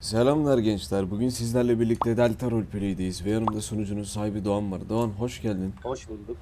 Selamlar gençler. Bugün sizlerle birlikte Delta Roleplay'deyiz ve yanımda sunucunun sahibi Doğan var. Doğan hoş geldin. Hoş bulduk.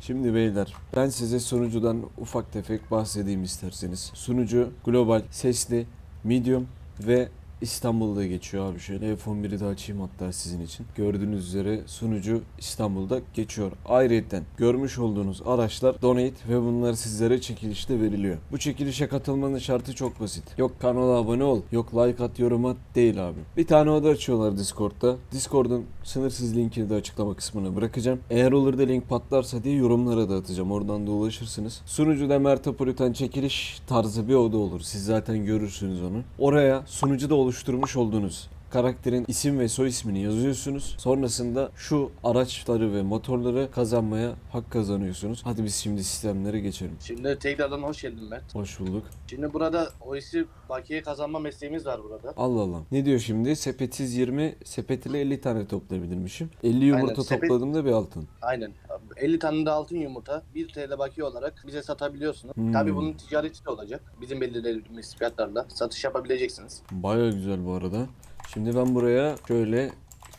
Şimdi beyler ben size sunucudan ufak tefek bahsedeyim isterseniz. Sunucu global, sesli, medium ve İstanbul'da geçiyor abi şöyle F11'i de açayım hatta sizin için. Gördüğünüz üzere sunucu İstanbul'da geçiyor. Ayrıca görmüş olduğunuz araçlar donate ve bunlar sizlere çekilişte veriliyor. Bu çekilişe katılmanın şartı çok basit. Yok kanala abone ol, yok like at, yorum at değil abi. Bir tane oda açıyorlar Discord'da. Discord'un sınırsız linkini de açıklama kısmına bırakacağım. Eğer olur da link patlarsa diye yorumlara da atacağım. Oradan da ulaşırsınız. Sunucuda Mertopolitan çekiliş tarzı bir oda olur. Siz zaten görürsünüz onu. Oraya sunucuda oluşturmuş olduğunuz karakterin isim ve soy ismini yazıyorsunuz. Sonrasında şu araçları ve motorları kazanmaya hak kazanıyorsunuz. Hadi biz şimdi sistemlere geçelim. Şimdi tekrardan hoş geldin Mert. Hoş bulduk. Şimdi burada o işi bakiye kazanma mesleğimiz var burada. Allah Allah. Ne diyor şimdi? Sepetsiz 20, sepet ile 50 tane toplayabilirmişim. 50 yumurta sepet- topladığımda bir altın. Aynen. 50 tane de altın yumurta 1 TL bakiye olarak bize satabiliyorsunuz. Hmm. Tabii bunun ticareti de olacak. Bizim belirlediğimiz fiyatlarla satış yapabileceksiniz. Baya güzel bu arada. Şimdi ben buraya şöyle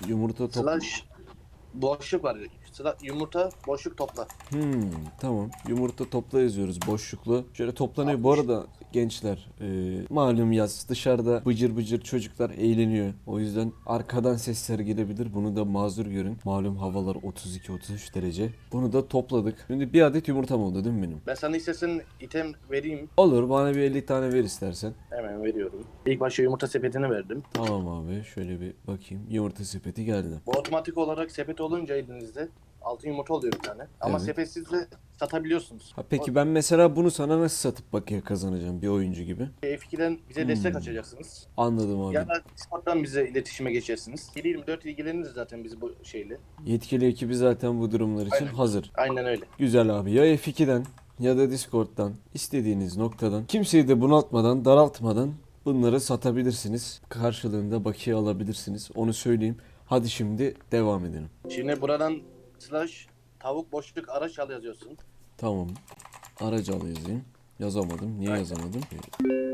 yumurta top... Slash boşluk var. Sıra yumurta boşluk topla. Hmm, tamam. Yumurta topla yazıyoruz boşluklu. Şöyle toplanıyor. Bu arada gençler e, malum yaz dışarıda bıcır bıcır çocuklar eğleniyor. O yüzden arkadan sesler gelebilir. Bunu da mazur görün. Malum havalar 32-33 derece. Bunu da topladık. Şimdi bir adet yumurtam oldu değil mi benim? Ben sana istersen item vereyim. Olur bana bir 50 tane ver istersen. Hemen veriyorum. İlk başta yumurta sepetini verdim. Tamam abi şöyle bir bakayım. Yumurta sepeti geldi. Bu otomatik olarak sepet olunca elinizde altın yumurta oluyor bir tane. Ama Evet. sepetsiz de satabiliyorsunuz. Ha peki ben mesela bunu sana nasıl satıp bakiye kazanacağım bir oyuncu gibi? F2'den bize destek Hmm. açacaksınız. Anladım abi. Ya da Discord'dan bize iletişime geçersiniz. 7-24 ilgileniriz zaten biz bu şeyle. Yetkili ekibi zaten bu durumlar için Aynen. hazır. Aynen öyle. Güzel abi. Ya F2'den ya da Discord'dan istediğiniz noktadan kimseyi de bunaltmadan, daraltmadan bunları satabilirsiniz. Karşılığında bakiye alabilirsiniz. Onu söyleyeyim. Hadi şimdi devam edelim. Şimdi buradan slash tavuk boşluk araç al yazıyorsun. Tamam. Aracı al yazayım. Yazamadım. Niye Aynen. yazamadım?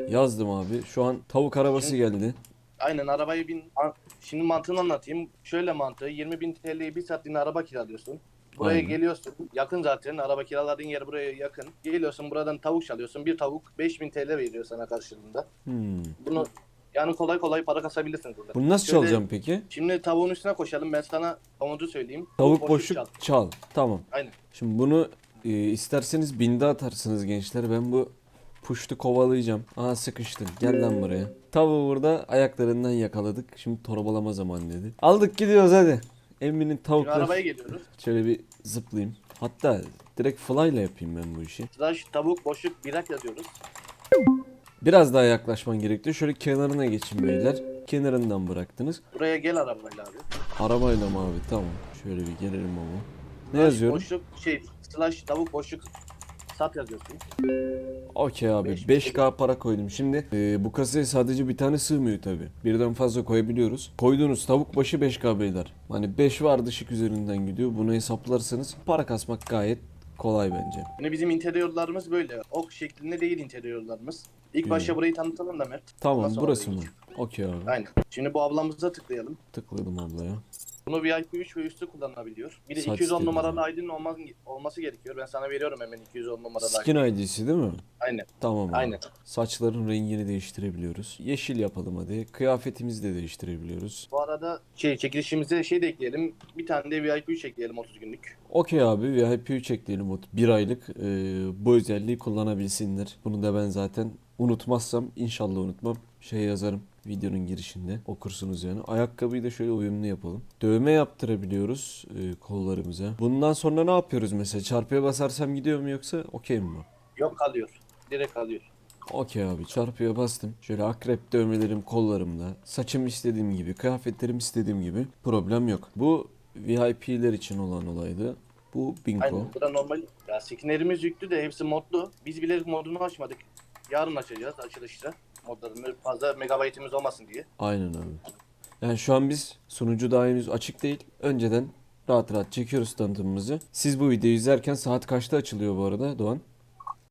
Yazdım abi. Şu an tavuk arabası geldi. Aynen arabayı bin... An- Şimdi mantığını anlatayım. Şöyle mantığı 20 bin TL'ye bir saatliğine araba kiralıyorsun. Buraya Aynen. geliyorsun. Yakın zaten. Araba kiraladığın yer buraya yakın. Geliyorsun buradan tavuk çalıyorsun. Bir tavuk 5000 TL veriyor sana karşılığında. Hmm. Bunu yani kolay kolay para kasabilirsin burada. Bunu nasıl Şöyle- çalacağım peki? Şimdi tavuğun üstüne koşalım. Ben sana komodu söyleyeyim. Tavuk boşluk çal. çal. Tamam. Aynen. Şimdi bunu e, isterseniz binde atarsınız gençler. Ben bu puştu kovalayacağım. Aa sıkıştın. Gel lan buraya. Tavuğu burada ayaklarından yakaladık. Şimdi torbalama zamanı dedi. Aldık gidiyoruz hadi. Emmi'nin Şimdi tavukları. arabaya geliyoruz. Şöyle bir zıplayayım. Hatta direkt fly ile yapayım ben bu işi. Slash tavuk boşluk birak yazıyoruz. Biraz daha yaklaşman gerekti. Şöyle kenarına geçin beyler. Kenarından bıraktınız. Buraya gel arabayla abi. Arabayla mı abi? Tamam. Şöyle bir gelelim ama. Ne Slash yazıyorum? Boşluk şey slash tavuk boşluk sat yazıyorsun. Okey abi Beş- 5K para koydum. Şimdi e, bu kasaya sadece bir tane sığmıyor tabi. Birden fazla koyabiliyoruz. Koyduğunuz tavuk başı 5K beyler. Hani 5 var dışık üzerinden gidiyor. Bunu hesaplarsanız para kasmak gayet kolay bence. Yine bizim interiorlarımız böyle. Ok şeklinde değil interiorlarımız. İlk başta burayı tanıtalım da Mert. Tamam sonra burası mı? Okey abi. Aynen. Şimdi bu ablamıza tıklayalım. Tıkladım ablaya. Bunu VIP 3 ve üstü kullanabiliyor. Bir de Saç 210 stili. numaralı ID'nin olmaz, olması gerekiyor. Ben sana veriyorum hemen 210 numaralı. Skin ID'si değil mi? Aynen. Tamam abi. Aynen. Saçların rengini değiştirebiliyoruz. Yeşil yapalım hadi. Kıyafetimizi de değiştirebiliyoruz. Bu arada şey çekilişimize şey de ekleyelim. Bir tane de VIP 3 ekleyelim 30 günlük. Okey abi VIP 3 ekleyelim. o Bir aylık e, bu özelliği kullanabilsinler. Bunu da ben zaten unutmazsam inşallah unutmam. Şey yazarım videonun girişinde okursunuz yani. Ayakkabıyı da şöyle uyumlu yapalım. Dövme yaptırabiliyoruz e, kollarımıza. Bundan sonra ne yapıyoruz mesela? Çarpıya basarsam gidiyor mu yoksa okey mi bu? Yok kalıyor. Direkt kalıyor. Okey abi çarpıya bastım. Şöyle akrep dövmelerim kollarımda. Saçım istediğim gibi, kıyafetlerim istediğim gibi. Problem yok. Bu VIP'ler için olan olaydı. Bu bingo. Aynen. Bu da normal. Ya skinlerimiz yüklü de hepsi modlu. Biz bilerek modunu açmadık. Yarın açacağız açılışta. Modlarını fazla megabaytimiz olmasın diye. Aynen abi. Yani şu an biz sunucu daha henüz açık değil. Önceden rahat rahat çekiyoruz tanıtımımızı. Siz bu videoyu izlerken saat kaçta açılıyor bu arada Doğan?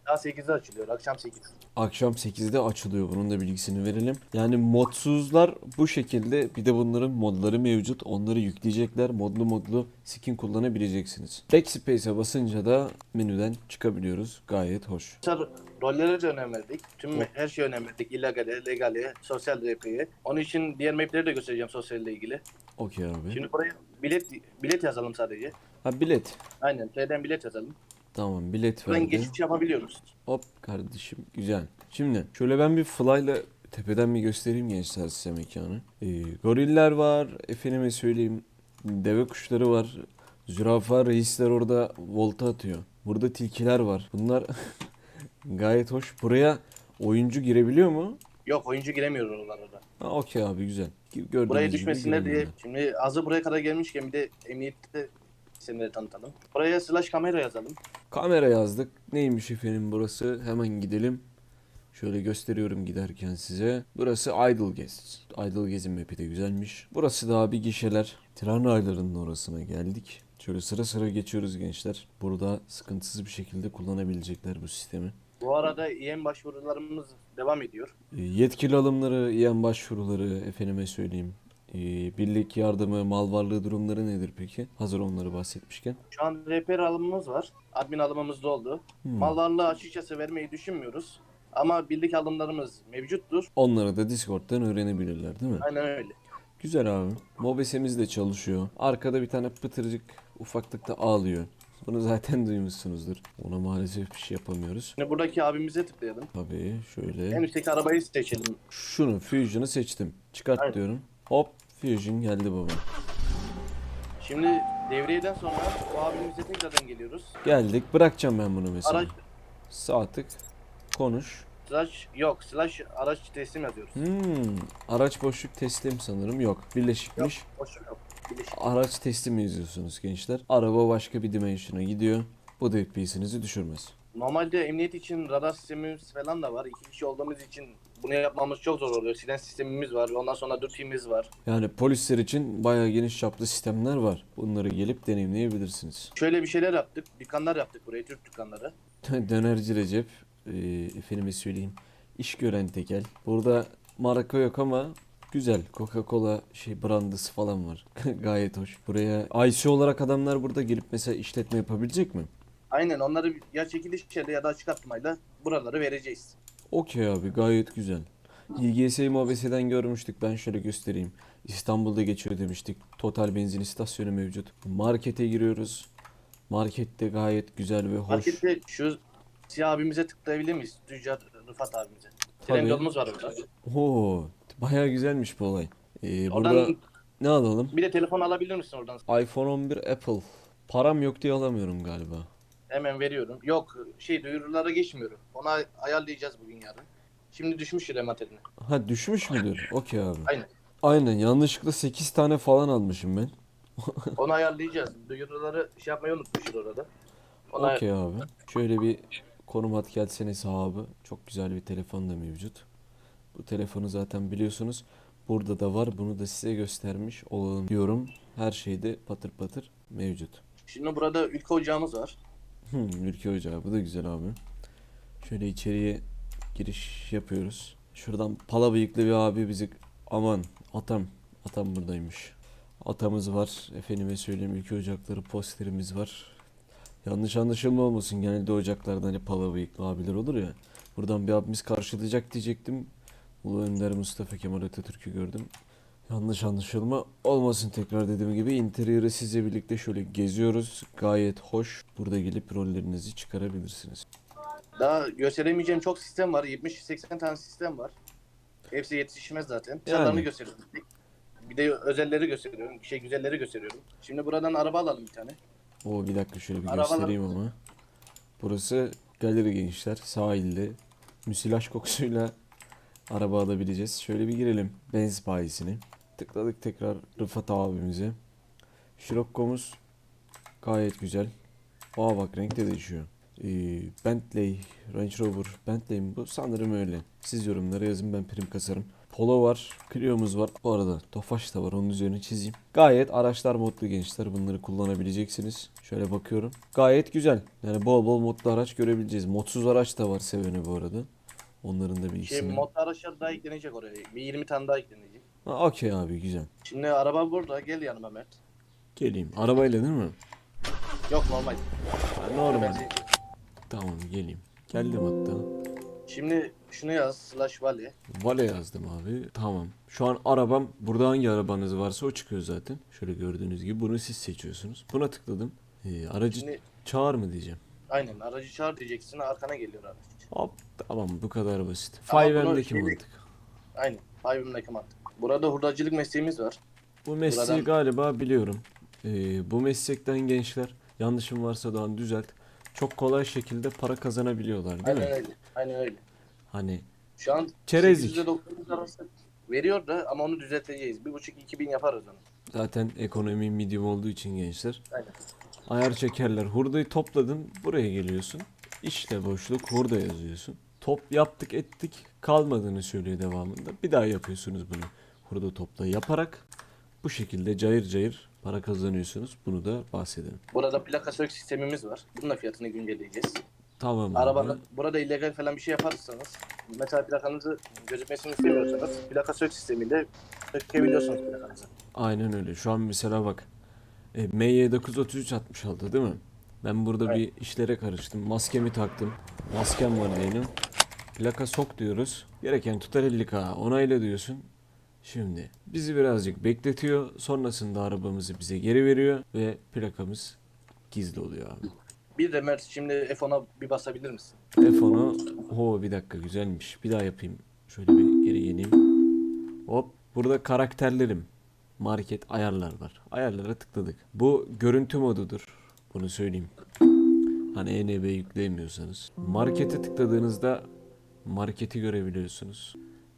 Daha 8'de açılıyor. Akşam 8. Akşam 8'de açılıyor. Bunun da bilgisini verelim. Yani modsuzlar bu şekilde. Bir de bunların modları mevcut. Onları yükleyecekler. Modlu modlu skin kullanabileceksiniz. Backspace'e basınca da menüden çıkabiliyoruz. Gayet hoş. Mesela rollere de önem verdik. Tüm her şeye önem verdik. İllegale, legale, sosyal RP'ye. Onun için diğer mapleri de göstereceğim sosyalle ilgili. Okey abi. Şimdi buraya bilet bilet yazalım sadece. Ha bilet. Aynen. T'den bilet yazalım. Tamam bilet verdi. geçiş yapabiliyoruz. Hop kardeşim güzel. Şimdi şöyle ben bir fly'la tepeden bir göstereyim gençler size mekanı. Ee, goriller var. Efendime söyleyeyim. Deve kuşları var. Zürafa reisler orada volta atıyor. Burada tilkiler var. Bunlar gayet hoş. Buraya oyuncu girebiliyor mu? Yok oyuncu giremiyor oralara. Ha okey abi güzel. Gördüğünüz Buraya gibi düşmesinler diye. giremiyorlar. Şimdi azı buraya kadar gelmişken bir de emniyette isimleri tanıtalım. Buraya slash kamera yazalım. Kamera yazdık. Neymiş efendim burası? Hemen gidelim. Şöyle gösteriyorum giderken size. Burası Idle Guest. Idle Guest'in map'i de güzelmiş. Burası da abi gişeler. Tren raylarının orasına geldik. Şöyle sıra sıra geçiyoruz gençler. Burada sıkıntısız bir şekilde kullanabilecekler bu sistemi. Bu arada EM başvurularımız devam ediyor. Ee, Yetkili alımları, yiyen başvuruları, efendime söyleyeyim. Ee, Birlik yardımı, mal varlığı durumları nedir peki? Hazır onları bahsetmişken. Şu an rehber alımımız var. Admin alımımız da oldu. Hmm. Mal varlığı açıkçası vermeyi düşünmüyoruz. Ama birlik alımlarımız mevcuttur. Onları da Discord'dan öğrenebilirler değil mi? Aynen öyle. Güzel abi. Mobesemiz de çalışıyor. Arkada bir tane pıtırcık ufaklıkta ağlıyor. Bunu zaten duymuşsunuzdur. Ona maalesef bir şey yapamıyoruz. Şimdi buradaki abimize tıklayalım. Tabii En şöyle. üstteki arabayı seçelim. Şunu Fusion'ı seçtim. Çıkart Aynen. diyorum. Hop Fusion geldi baba. Şimdi devriyeden sonra bu abimize tekrardan geliyoruz. Geldik. Bırakacağım ben bunu mesela. Araç Sağ tık. Konuş. slash yok slash araç teslim yazıyoruz. Hmm, araç boşluk teslim sanırım. Yok. Birleşikmiş. Boş yok. Araç teslimi yazıyorsunuz gençler. Araba başka bir dimension'a gidiyor. Bu da FPS'inizi düşürmez. Normalde emniyet için radar sistemimiz falan da var. İki kişi olduğumuz için bunu yapmamız çok zor oluyor. Siren sistemimiz var. Ondan sonra dürtüğümüz var. Yani polisler için bayağı geniş çaplı sistemler var. Bunları gelip deneyimleyebilirsiniz. Şöyle bir şeyler yaptık. Dükkanlar yaptık buraya. Türk dükkanları. Dönerci Recep, e, efendime söyleyeyim, iş gören tekel. Burada marka yok ama güzel. Coca-Cola şey brandısı falan var. Gayet hoş. Buraya IC olarak adamlar burada gelip mesela işletme yapabilecek mi? Aynen onları ya çekiliş şeyle ya da açık atmayla buraları vereceğiz. Okey abi gayet güzel. İGS'yi MOBS'den görmüştük. Ben şöyle göstereyim. İstanbul'da geçiyor demiştik. Total benzin istasyonu mevcut. Markete giriyoruz. Markette gayet güzel ve hoş. Markette şu siyah abimize tıklayabilir miyiz? Tüccar Rıfat abimize. Tabii. Tren yolumuz var orada. Oo, bayağı güzelmiş bu olay. Ee, burada Oradan ne alalım? bir de telefon alabilir misin oradan? iPhone 11 Apple. Param yok diye alamıyorum galiba. Hemen veriyorum. Yok şey duyurulara geçmiyorum. Ona ayarlayacağız bugün yarın. Şimdi düşmüş yine materyali. Ha düşmüş müdür? Okey abi. Aynen. Aynen yanlışlıkla 8 tane falan almışım ben. Onu ayarlayacağız. Duyuruları şey yapmayı unutmuşuz orada. Ona Okey abi. Şöyle bir konum at gelsene sahabı. Çok güzel bir telefon da mevcut. Bu telefonu zaten biliyorsunuz. Burada da var. Bunu da size göstermiş olalım diyorum. Her şeyde patır patır mevcut. Şimdi burada ülke ocağımız var. Hmm, ülke ocağı bu da güzel abi. Şöyle içeriye giriş yapıyoruz. Şuradan pala bıyıklı bir abi bizi aman atam atam buradaymış. Atamız var. Efendime söyleyeyim ülke ocakları posterimiz var. Yanlış anlaşılma olmasın. Genelde ocaklarda hani pala bıyıklı abiler olur ya. Buradan bir abimiz karşılayacak diyecektim. Ulu Önder Mustafa Kemal Atatürk'ü gördüm. Yanlış anlaşılma olmasın tekrar dediğim gibi interiörü sizle birlikte şöyle geziyoruz. Gayet hoş. Burada gelip rollerinizi çıkarabilirsiniz. Daha gösteremeyeceğim çok sistem var. 70-80 tane sistem var. Hepsi yetişmez zaten. Dışarılarını Yani. gösteriyorum. Bir de özelleri gösteriyorum. Şey güzelleri gösteriyorum. Şimdi buradan araba alalım bir tane. O bir dakika şöyle bir Arabalar- göstereyim ama. Burası galeri gençler. Sahilde. Müsilaj kokusuyla araba alabileceğiz. Şöyle bir girelim. Benz bayisini. Tıkladık tekrar Rıfat abimize. Scirocco'muz gayet güzel. Aa bak renk de değişiyor. Ee, Bentley, Range Rover, Bentley mi bu? Sanırım öyle. Siz yorumlara yazın ben prim kasarım. Polo var. Clio'muz var. Bu arada Tofaş da var. Onun üzerine çizeyim. Gayet araçlar modlu gençler. Bunları kullanabileceksiniz. Şöyle bakıyorum. Gayet güzel. Yani bol bol modlu araç görebileceğiz. Modsuz araç da var seveni bu arada. Onların da Şey, bilgisini. mod araçlar daha eklenecek oraya. Bir 20 tane daha eklenecek. Ha, Okey abi güzel. Şimdi araba burada. Gel yanıma Mert. Geleyim. Arabayla değil mi? Yok normal. Ha, normal. Tamam geleyim. Geldim hatta. Şimdi şunu yaz. Slash valley. Vale yazdım abi. Tamam. Şu an arabam burada hangi arabanız varsa o çıkıyor zaten. Şöyle gördüğünüz gibi bunu siz seçiyorsunuz. Buna tıkladım. Ee, aracı Şimdi çağır mı diyeceğim. aynen aracı çağır diyeceksin. Arkana geliyor araç. Hop tamam bu kadar basit. Ama bunu 5M'deki şey- mantık. Aynen. Five'ımdaki mantık. Burada hurdacılık mesleğimiz var. Bu mesleği Buradan- galiba biliyorum. Ee, bu meslekten gençler yanlışım varsa daha düzelt. Çok kolay şekilde para kazanabiliyorlar değil Aynen mi? öyle. Aynen öyle. Hani Şu an Çerezlik. 800 ile 900 arası veriyor da ama onu düzelteceğiz. 1.5-2 yaparız onu. zaten ekonomi medium olduğu için gençler. Aynen. Ayar çekerler. Hurdayı topladın. Buraya geliyorsun. İşte boşluk hurda yazıyorsun. Top yaptık ettik. Kalmadığını söylüyor devamında. Bir daha yapıyorsunuz bunu. Hurda topla yaparak bu şekilde cayır cayır para kazanıyorsunuz. Bunu da bahsedelim. Burada plaka sök sistemimiz var. Bunun da fiyatını güncelleyeceğiz. Tamam abi. Araba burada illegal falan bir şey yaparsanız mesela plakanızı gözükmesini istemiyorsanız plaka sök sistemiyle sökebiliyorsunuz plakanızı. Aynen öyle. Şu an mesela bak. E, MY933 66 değil mi? Ben burada Evet. bir işlere karıştım. Maskemi taktım. Maskem var benim. Plaka sok diyoruz. Gereken tutar 50k. Onayla diyorsun. Şimdi bizi birazcık bekletiyor. Sonrasında arabamızı bize geri veriyor ve plakamız gizli oluyor abi. Bir de Mert şimdi F10'a bir basabilir misin? F10'u ho bir dakika güzelmiş. Bir daha yapayım. Şöyle bir geri geleyim. Hop burada karakterlerim. Market ayarlar var. Ayarlara tıkladık. Bu görüntü modudur. Bunu söyleyeyim. Hani ENB yükleyemiyorsanız. Markete tıkladığınızda marketi görebiliyorsunuz.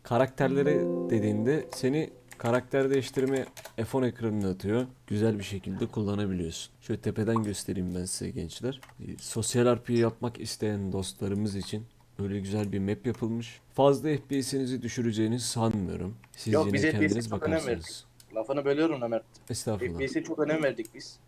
Karakterleri dediğinde seni karakter değiştirme F10 ekranına atıyor. Güzel bir şekilde kullanabiliyorsun. Şöyle tepeden göstereyim ben size gençler. Ee, Sosyal RP yapmak isteyen dostlarımız için böyle güzel bir map yapılmış. Fazla FPS'inizi düşüreceğini sanmıyorum. Siz Yok, yine kendiniz bakarsınız. Lafını bölüyorum da Mert. Estağfurullah. FPS'e çok önem verdik biz.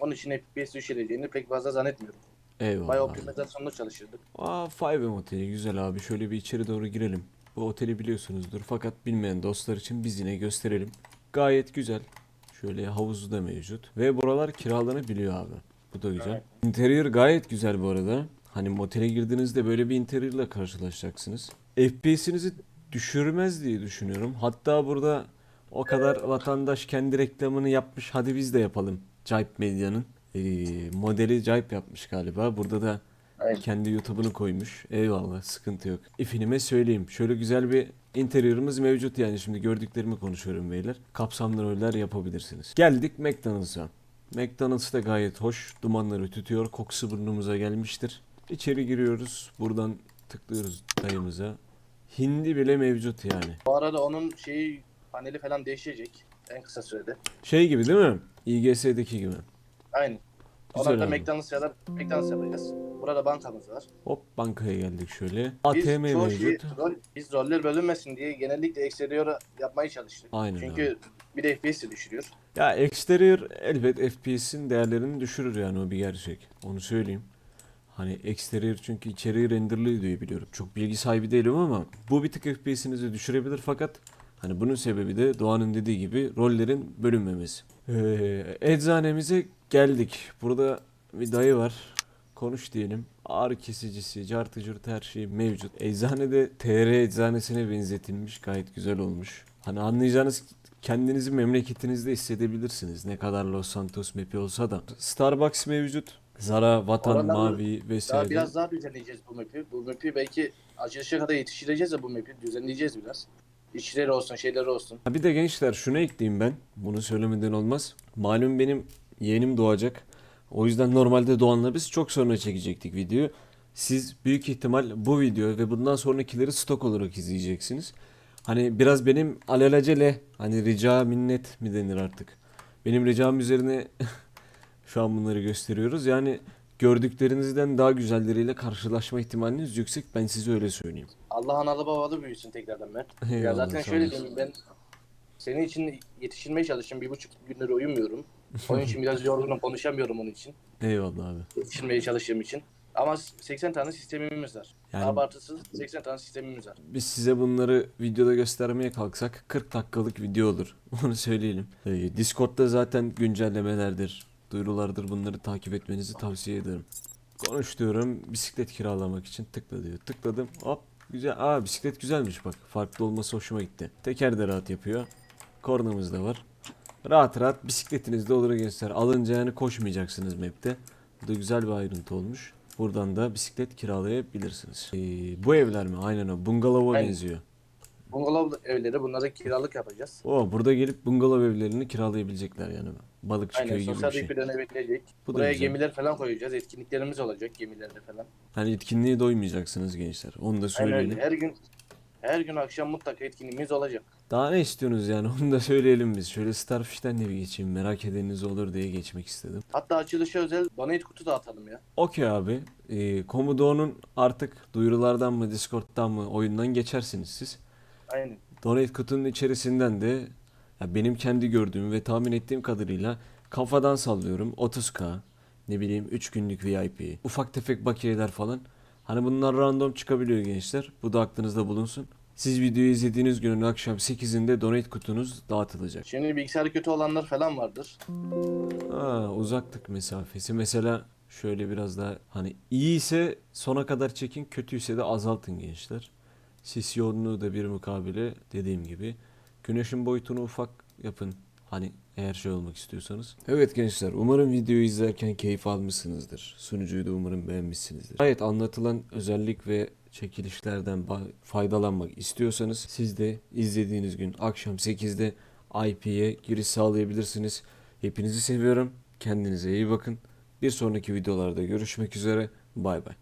Onun için FPS düşüreceğini pek fazla zannetmiyorum. Bayağı Eyvallah. optimizasyonda çalışırdık. Aa 5M oteli güzel abi. Şöyle bir içeri doğru girelim. Bu oteli biliyorsunuzdur fakat bilmeyen dostlar için biz yine gösterelim. Gayet güzel. Şöyle havuzu da mevcut. Ve buralar kiralanabiliyor abi. Bu da güzel. Evet. Interior gayet güzel bu arada. Hani motele girdiğinizde böyle bir interiorla karşılaşacaksınız. FPS'inizi düşürmez diye düşünüyorum. Hatta burada o kadar vatandaş kendi reklamını yapmış. Hadi biz de yapalım. Jayp Medya'nın. Ee, modeli Jayp yapmış galiba. Burada da Aynen. kendi YouTube'unu koymuş. Eyvallah sıkıntı yok. İfinime söyleyeyim. Şöyle güzel bir interiorımız mevcut yani şimdi gördüklerimi konuşuyorum beyler. Kapsamlı roller yapabilirsiniz. Geldik McDonald's'a. McDonald's da gayet hoş. Dumanları tütüyor. Kokusu burnumuza gelmiştir. İçeri giriyoruz. Buradan tıklıyoruz dayımıza. Hindi bile mevcut yani. Bu arada onun şeyi paneli falan değişecek en kısa sürede. Şey gibi değil mi? İGS'deki gibi. Aynen. Güzel Ona da abi. McDonald's ya da McDonald's yapacağız. Burada bankamız var. Hop bankaya geldik şöyle. Biz ATM çoğu şeyi, mevcut. rol, biz roller bölünmesin diye genellikle eksteriyor yapmaya çalıştık. Aynen Çünkü bir de FPS'i düşürüyor. Ya exterior elbet FPS'in değerlerini düşürür yani o bir gerçek. Onu söyleyeyim. Hani exterior çünkü içeriği renderlıyor diye biliyorum. Çok bilgi sahibi değilim ama bu bir tık FPS'inizi düşürebilir fakat hani bunun sebebi de Doğan'ın dediği gibi rollerin bölünmemesi. Ee, eczanemize geldik. Burada bir dayı var. Konuş diyelim. Ağrı kesicisi, cartı curt her şey mevcut. Eczanede TR eczanesine benzetilmiş. Gayet güzel olmuş. Hani anlayacağınız kendinizi memleketinizde hissedebilirsiniz. Ne kadar Los Santos map'i olsa da. Starbucks mevcut. Zara, Vatan, Oradan Mavi Daha vesaire. biraz daha düzenleyeceğiz bu map'i. Bu map'i belki açılışa kadar yetiştireceğiz ya bu map'i. Düzenleyeceğiz biraz. İşleri olsun, şeyleri olsun. Ha bir de gençler şunu ekleyeyim ben. Bunu söylemeden olmaz. Malum benim yeğenim doğacak. O yüzden normalde doğanla biz çok sonra çekecektik videoyu. Siz büyük ihtimal bu video ve bundan sonrakileri stok olarak izleyeceksiniz. Hani biraz benim alelacele hani rica minnet mi denir artık. Benim ricam üzerine şu an bunları gösteriyoruz. Yani gördüklerinizden daha güzelleriyle karşılaşma ihtimaliniz yüksek. Ben size öyle söyleyeyim. Allah analı babalı büyüsün tekrardan Mert. ya zaten şöyle diyeyim ben senin için yetiştirmeye çalıştım. Bir buçuk gündür uyumuyorum. Onun için biraz yorgunum konuşamıyorum onun için. Eyvallah abi. Yetiştirmeye çalıştığım için. Ama 80 tane sistemimiz var. Yani- Abartısız 80 tane sistemimiz var. Biz size bunları videoda göstermeye kalksak 40 dakikalık video olur. Onu söyleyelim. Ee, Discord'da zaten güncellemelerdir, duyurulardır bunları takip etmenizi tavsiye ederim. Konuş diyorum bisiklet kiralamak için tıkla diyor. Tıkladım hop güzel. Aa bisiklet güzelmiş bak. Farklı olması hoşuma gitti. Teker de rahat yapıyor. Kornamız da var. Rahat rahat bisikletiniz de olur gençler. Alınca yani koşmayacaksınız map'te. Bu da güzel bir ayrıntı olmuş. Buradan da bisiklet kiralayabilirsiniz. Ee, bu evler mi? Aynen o. Bungalova benziyor. Bungalov evleri bunları kiralık yapacağız. O burada gelip bungalov evlerini kiralayabilecekler yani. Balıkçı Aynen köyü gibi sosyal bir şey. bir dönebilecek. Bu da Buraya güzel. gemiler falan koyacağız. Etkinliklerimiz olacak gemilerde falan. Hani etkinliğe doymayacaksınız gençler. Onu da Aynen söyleyelim. Her gün her gün akşam mutlaka etkinliğimiz olacak. Daha ne istiyorsunuz yani onu da söyleyelim biz. Şöyle Starfish'ten de bir geçeyim. Merak edeniniz olur diye geçmek istedim. Hatta açılışa özel donate kutu da atalım ya. Okey abi. Ee, Komodo'nun artık duyurulardan mı Discord'dan mı oyundan geçersiniz siz. Aynen. Donate kutunun içerisinden de ya benim kendi gördüğüm ve tahmin ettiğim kadarıyla kafadan sallıyorum 30k ne bileyim 3 günlük VIP ufak tefek bakiyeler falan hani bunlar random çıkabiliyor gençler bu da aklınızda bulunsun. Siz videoyu izlediğiniz günün akşam 8'inde donate kutunuz dağıtılacak. Şimdi bilgisayarı kötü olanlar falan vardır. Aa, uzaklık mesafesi mesela şöyle biraz daha hani iyi ise sona kadar çekin kötüyse de azaltın gençler. Sis yoğunluğu da bir mukabele dediğim gibi. Güneşin boyutunu ufak yapın. Hani eğer şey olmak istiyorsanız. Evet gençler umarım videoyu izlerken keyif almışsınızdır. Sunucuyu da umarım beğenmişsinizdir. Gayet anlatılan özellik ve çekilişlerden faydalanmak istiyorsanız siz de izlediğiniz gün akşam 8'de IP'ye giriş sağlayabilirsiniz. Hepinizi seviyorum. Kendinize iyi bakın. Bir sonraki videolarda görüşmek üzere. Bay bay.